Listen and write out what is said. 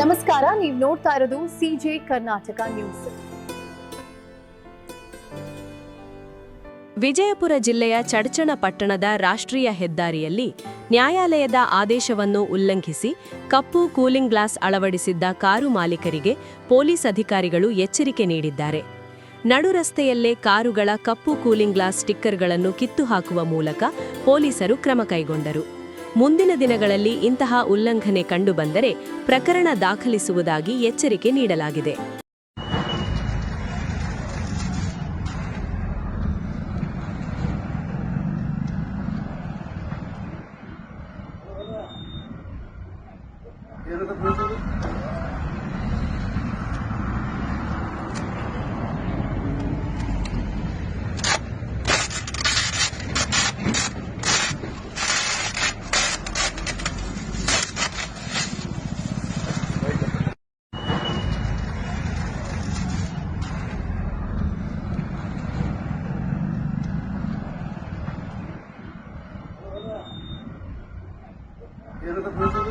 ನಮಸ್ಕಾರ, ನೀವು ನೋಡ್ತಾ ಇರೋದು ಸಿಜೆ ಕರ್ನಾಟಕ ನ್ಯೂಸ್ ವಿಜಯಪುರ ಜಿಲ್ಲೆಯ ಚಡ್ಚಣ ಪಟ್ಟಣದ ರಾಷ್ಟ್ರೀಯ ಹೆದ್ದಾರಿಯಲ್ಲಿ ನ್ಯಾಯಾಲಯದ ಆದೇಶವನ್ನು ಉಲ್ಲಂಘಿಸಿ ಕಪ್ಪು ಕೂಲಿಂಗ್ ಗ್ಲಾಸ್ ಅಳವಡಿಸಿದ್ದ ಕಾರು ಮಾಲೀಕರಿಗೆ ಪೊಲೀಸ್ ಅಧಿಕಾರಿಗಳು ಎಚ್ಚರಿಕೆ ನೀಡಿದ್ದಾರೆ. ನಡು ರಸ್ತೆಯಲ್ಲೇ ಕಾರುಗಳ ಕಪ್ಪು ಕೂಲಿಂಗ್ ಗ್ಲಾಸ್ ಸ್ಟಿಕ್ಕರ್ಗಳನ್ನು ಕಿತ್ತು ಹಾಕುವ ಮೂಲಕ ಪೊಲೀಸರು ಕ್ರಮ ಕೈಗೊಂಡರು. ಮುಂದಿನ ದಿನಗಳಲ್ಲಿ ಇಂತಹ ಉಲ್ಲಂಘನೆ ಕಂಡುಬಂದರೆ ಪ್ರಕರಣ ದಾಖಲಿಸುವುದಾಗಿ ಎಚ್ಚರಿಕೆ ನೀಡಲಾಗಿದೆ. ಏನಂತ そう。